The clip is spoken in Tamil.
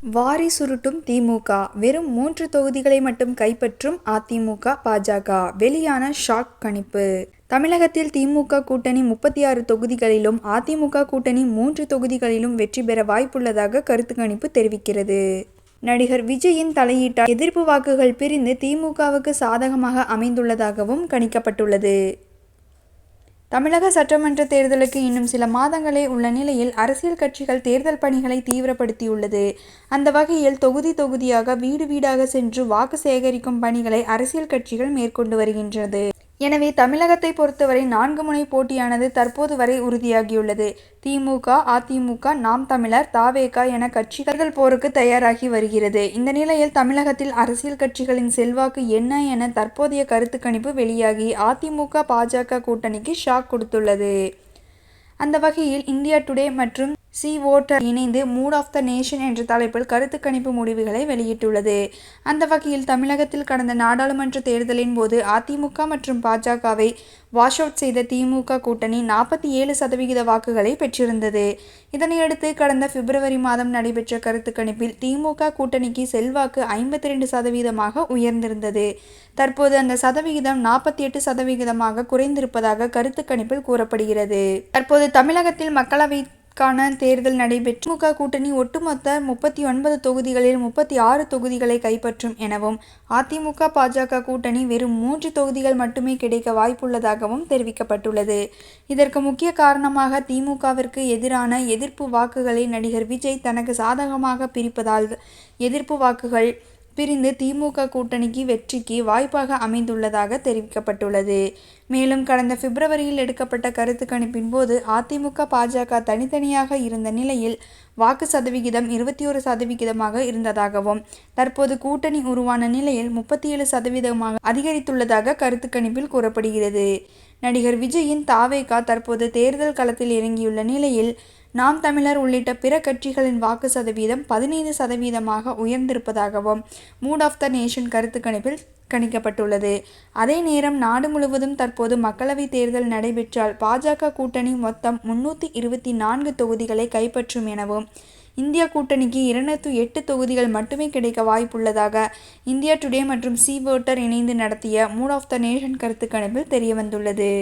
வாரி சுருட்டும் திமுக. வெறும் மூன்று தொகுதிகளை மட்டும் கைப்பற்றும் அதிமுக பாஜக. வெளியான ஷாக் கணிப்பு. தமிழகத்தில் திமுக கூட்டணி முப்பத்தி ஆறு தொகுதிகளிலும் அதிமுக கூட்டணி மூன்று தொகுதிகளிலும் வெற்றி பெற வாய்ப்புள்ளதாக கருத்து கணிப்பு தெரிவிக்கிறது. நடிகர் விஜயின் தலையீட்டால் எதிர்ப்பு வாக்குகள் பிரிந்து திமுகவுக்கு சாதகமாக அமைந்துள்ளதாகவும் கணிக்கப்பட்டுள்ளது. தமிழக சட்டமன்ற தேர்தலுக்கு இன்னும் சில மாதங்களே உள்ள நிலையில் அரசியல் கட்சிகள் தேர்தல் பணிகளை தீவிரப்படுத்தியுள்ளது. அந்த வகையில் தொகுதி தொகுதியாக வீடு வீடாக சென்று வாக்கு சேகரிக்கும் பணிகளை அரசியல் கட்சிகள் மேற்கொண்டு வருகின்றது. எனவே தமிழகத்தை பொறுத்தவரை நான்கு முனை போட்டியானது தற்போது வரை உறுதியாகியுள்ளது. திமுக அதிமுக நாம் தமிழர் தாவேகா என கட்சிகள் போருக்கு தயாராகி வருகிறது. இந்த நிலையில் தமிழகத்தில் அரசியல் கட்சிகளின் செல்வாக்கு என்ன என தற்போதைய கருத்து கணிப்பு வெளியாகி அதிமுக பாஜக கூட்டணிக்கு ஷாக் கொடுத்துள்ளது. அந்த வகையில் இந்தியா டுடே மற்றும் சி ஓட்டர் இணைந்து மூட் ஆஃப் த நேஷன் என்ற தலைப்பில் கருத்து கணிப்பு முடிவுகளை வெளியிட்டுள்ளது. அந்த வகையில் தமிழகத்தில் கடந்த நாடாளுமன்ற தேர்தலின் போது அதிமுக மற்றும் பாஜகவை வாஷ் அவுட் செய்த திமுக கூட்டணி நாற்பத்தி ஏழு சதவிகித வாக்குகளை பெற்றிருந்தது. இதனையடுத்து கடந்த பிப்ரவரி மாதம் நடைபெற்ற கருத்து கணிப்பில் திமுக கூட்டணிக்கு செல்வாக்கு ஐம்பத்தி ரெண்டு சதவீதமாக உயர்ந்திருந்தது. தற்போது அந்த சதவிகிதம் நாற்பத்தி எட்டு சதவிகிதமாக குறைந்திருப்பதாக கருத்து கணிப்பில் கூறப்படுகிறது. தற்போது தமிழகத்தில் மக்களவை கான தேர்தல் நடைபெற்று திமுக கூட்டணி ஒட்டுமொத்த முப்பத்தி ஒன்பது தொகுதிகளில் முப்பத்தி ஆறு தொகுதிகளை கைப்பற்றும் எனவும் அதிமுக பாஜக கூட்டணி வெறும் மூன்று தொகுதிகள் மட்டுமே கிடைக்க வாய்ப்புள்ளதாகவும் தெரிவிக்கப்பட்டுள்ளது. இதற்கு முக்கிய காரணமாக திமுகவிற்கு எதிரான எதிர்ப்பு வாக்குகளை நடிகர் விஜய் தனக்கு சாதகமாக பிரிப்பதால் எதிர்ப்பு வாக்குகள் பிரிந்து திமுக கூட்டணிக்கு வெற்றிக்கு வாய்ப்பாக அமைந்துள்ளதாக தெரிவிக்கப்பட்டுள்ளது. மேலும் கடந்த பிப்ரவரியில் எடுக்கப்பட்ட கருத்து கணிப்பின் போது அதிமுக பாஜக தனித்தனியாக இருந்த நிலையில் வாக்கு சதவிகிதம் இருபத்தி ஒரு சதவிகிதமாக இருந்ததாகவும் தற்போது கூட்டணி உருவான நிலையில் முப்பத்தி ஏழு சதவீதமாக அதிகரித்துள்ளதாக கருத்து கணிப்பில் கூறப்படுகிறது. நடிகர் விஜயின் தாவேகா தற்போது தேர்தல் களத்தில் இறங்கியுள்ள நிலையில் நாம் தமிழர் உள்ளிட்ட பிற கட்சிகளின் வாக்கு சதவீதம் பதினைந்து சதவீதமாக உயர்ந்திருப்பதாகவும் மூட் ஆஃப் த நேஷன் கருத்து கணிப்பில் கணிக்கப்பட்டுள்ளது. அதே நேரம் நாடு முழுவதும் தற்போது மக்களவைத் தேர்தல் நடைபெற்றால் பாஜக கூட்டணி மொத்தம் முன்னூற்றி இருபத்தி நான்கு தொகுதிகளை கைப்பற்றும் எனவும் இந்தியா கூட்டணிக்கு இருநூத்தி எட்டு தொகுதிகள் மட்டுமே கிடைக்க வாய்ப்புள்ளதாக இந்தியா டுடே மற்றும் சி வோட்டர் இணைந்து நடத்திய மூட் ஆஃப் த நேஷன் கருத்து கணிப்பில் தெரியவந்துள்ளது.